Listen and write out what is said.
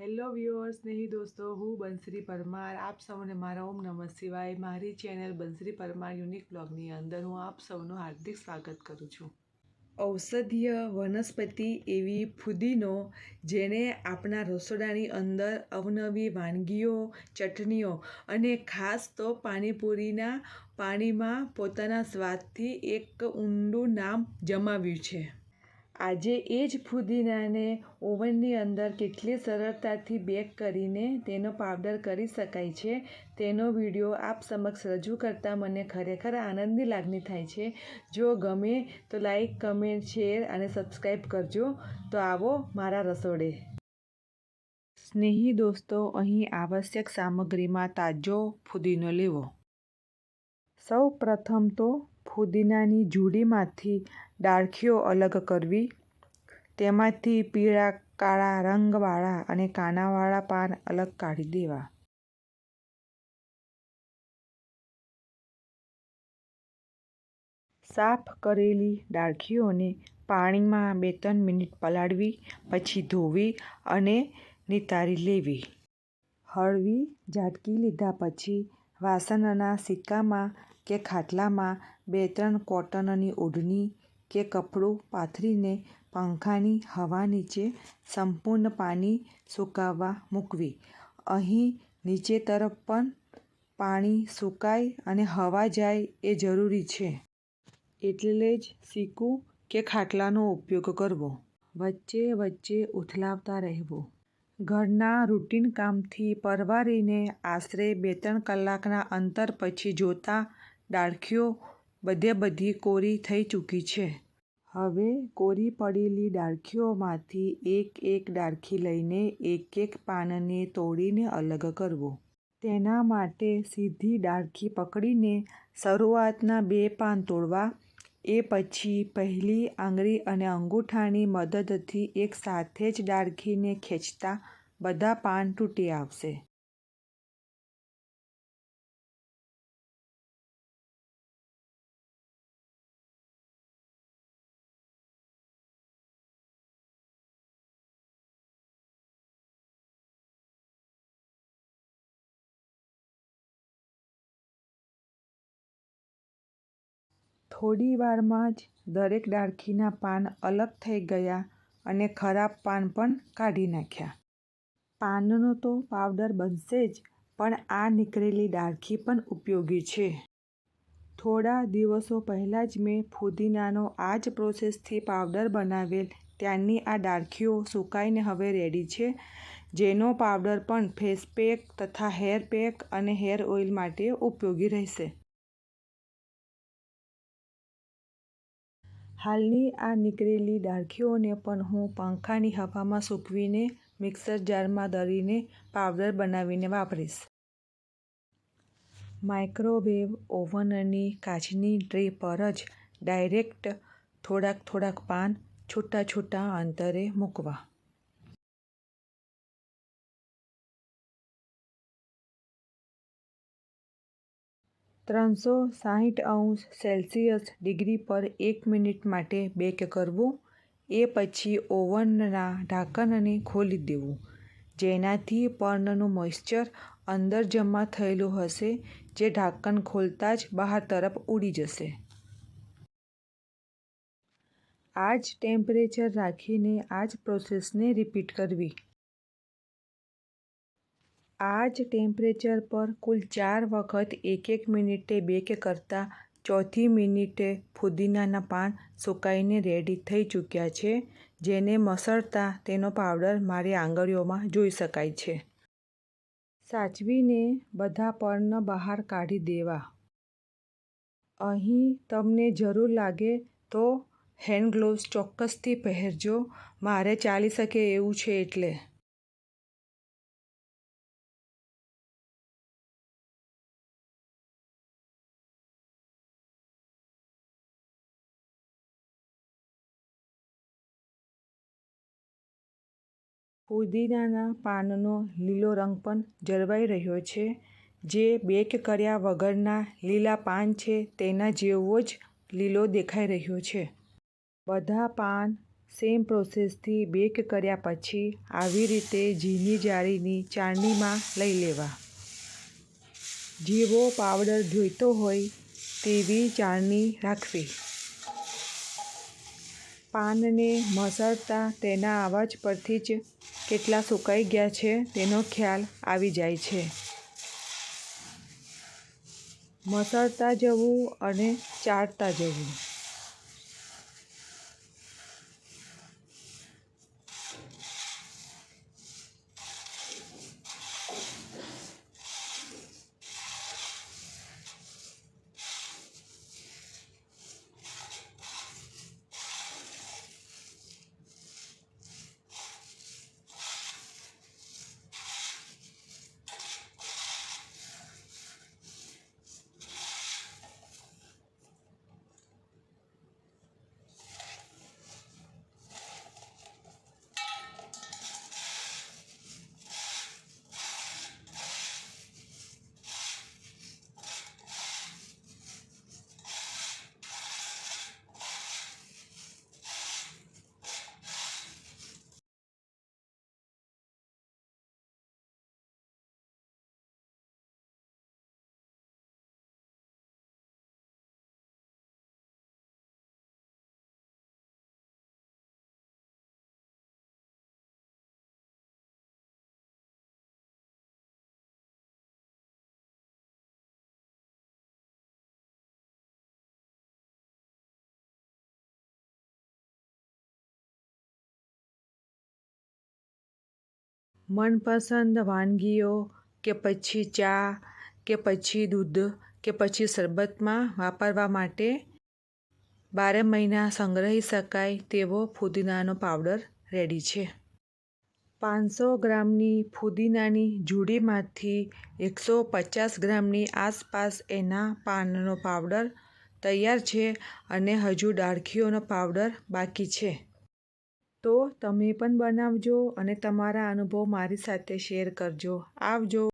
Hello viewers નહીં દોસ્તો, હું બંસરી પરમાર. આપ સૌને મારા ઓમ નમઃ શિવાય. મારી ચેનલ બંસરી પરમાર યુનિક બ્લોગની અંદર હું આપ સૌનું હાર્દિક સ્વાગત કરું છું. ઔષધીય વનસ્પતિ એવી ફુદીનો જેણે આપણા રસોડાની અંદર અવનવી વાનગીઓ, ચટણીઓ અને ખાસ તો પાણીપુરીના પાણીમાં પોતાના સ્વાદથી એક ઊંડું નામ જમાવ્યું છે. આજે એ જ ફુદીનાને ઓવનની અંદર કેટલી સરળતાથી બેક કરીને તેનો પાવડર કરી શકાય છે. તેનો વીડિયો આપ સમક્ષ રજૂ કરતાં મને ખરેખર આનંદની લાગણી થાય છે. જો ગમે તો લાઈક, કમેન્ટ, શેર અને સબસ્ક્રાઈબ કરજો. તો આવો મારા રસોડે. સ્નેહી દોસ્તો, અહીં આવશ્યક સામગ્રીમાં તાજો ફુદીનો લેવો. સૌ પ્રથમ તો ફુદીનાની જુડીમાંથી ડાળખીઓ અલગ કરવી. તેમાંથી પીળા, કાળા રંગવાળા અને કાનાવાળા પાન અલગ કાઢી દેવા. સાફ કરેલી ડાળખીઓને પાણીમાં બે ત્રણ મિનિટ પલાળવી, પછી ધોવી અને નિતારી લેવી. હળવી ઝાટકી લીધા પછી વાસણના સિક્કામાં કે ખાટલામાં બે ત્રણ કોટનની ઓઢણી કે કપડું પાથરીને પંખાની હવા નીચે સંપૂર્ણ પાણી સુકાવવા મૂકવી. અહીં નીચે તરફ પણ પાણી સુકાય અને હવા જાય એ જરૂરી છે. એટલે જ સિક્કું કે ખાટલાનો ઉપયોગ કરવો. વચ્ચે વચ્ચે ઉથલાવતા રહેવું. ઘરના રૂટીન કામથી પરવારીને આશરે બે ત્રણ કલાકના અંતર પછી જોતાં ડાળખીઓ બધે બધી કોરી થઈ ચૂકી છે. હવે કોરી પડેલી ડાળખીઓમાંથી એક એક ડાળખી લઈને એક એક પાનને તોડીને અલગ કરવો. તેના માટે સીધી ડાળખી પકડીને શરૂઆતના બે પાન તોડવા. એ પછી પહેલી આંગળી અને અંગૂઠાની મદદથી એક સાથે જ ડાળખીને ખેંચતા બધા પાન તૂટી આવશે. થોડી વારમાં જ દરેક ડાળખીના પાન અલગ થઈ ગયા અને ખરાબ પાન પણ કાઢી નાખ્યા. પાનનો તો પાવડર બનશે જ, પણ આ નીકળેલી ડાળખી પણ ઉપયોગી છે. થોડા દિવસો પહેલાં જ મેં ફુદીનાનો આ જ પ્રોસેસથી પાવડર બનાવેલ, ત્યાંની આ ડાળખીઓ સુકાઈને હવે રેડી છે, જેનો પાવડર પણ ફેસ પેક તથા હેર પેક અને હેર ઓઇલ માટે ઉપયોગી રહેશે. હાલની આ નીકળેલી ડાળખીઓને પણ હું પંખાની હવામાં સૂકવીને મિક્સર જારમાં દળીને પાવડર બનાવીને વાપરીશ. માઇક્રોવેવ ઓવનની કાચની ટ્રે પર જ ડાયરેક્ટ થોડાક થોડાક પાન છૂટા છૂટા અંતરે મૂકવા. ત્રણસો સાહીઠ અંશ સેલ્સિયસ ડિગ્રી પર એક મિનિટ માટે બેક કરવું, એ પછી ઓવનના ઢાંકણને ખોલી દેવું, જેનાથી પર્ણનું મોઇશ્ચર અંદર જમા થયેલું હશે, જે ઢાંકણ ખોલતા જ બહાર તરફ ઉડી જશે. આ જ ટેમ્પરેચર રાખીને આ જ પ્રોસેસને રિપીટ કરવી. આ જ ટેમ્પરેચર પર કુલ ચાર વખત એક એક મિનિટે બેક કરતાં ચોથી મિનિટે ફુદીનાના પાન સુકાઈને રેડી થઈ ચૂક્યા છે, જેને મસળતા તેનો પાવડર મારી આંગળીઓમાં જોઈ શકાય છે. સાચવીને બધા પર્ણ બહાર કાઢી દેવા. અહીં તમને જરૂર લાગે તો હેન્ડ ગ્લોવ્સ ચોક્કસથી પહેરજો. મારે ચાલી શકે એવું છે એટલે. ફુદીનાના પાનનો લીલો રંગ પણ જળવાઈ રહ્યો છે જે બેક કર્યા વગરના લીલા પાન છે તેના જેવો જ લીલો દેખાઈ રહ્યો છે બધા પાન સેમ પ્રોસેસથી બેક કર્યા પછી આવી રીતે ઝીણી જાળીની ચાળણીમાં લઈ લેવા. જેવો પાવડર જોઈતો હોય તેવી ચાળણી રાખવી. પાનને મસળતા તેના અવાજ પરથી જ કેટલા સુકાઈ ગયા છે તેનો ખ્યાલ આવી જાય છે. મસળતા જવું અને ચાટતા જવું. મનપસંદ વાનગીઓ કે પછી ચા, કે પછી દૂધ, કે પછી શરબતમાં વાપરવા માટે બારે મહિના સંગ્રહી શકાય તેવો ફુદીનાનો પાવડર રેડી છે. પાંચસો ગ્રામની ફુદીનાની જુડીમાંથી એકસો પચાસ ગ્રામની આસપાસ એના પાનનો પાવડર તૈયાર છે અને હજુ ડાળખીઓનો પાવડર બાકી છે. તો તમે પણ બનાવજો અને તમારા અનુભવ મારી સાથે શેર કરજો. આવજો.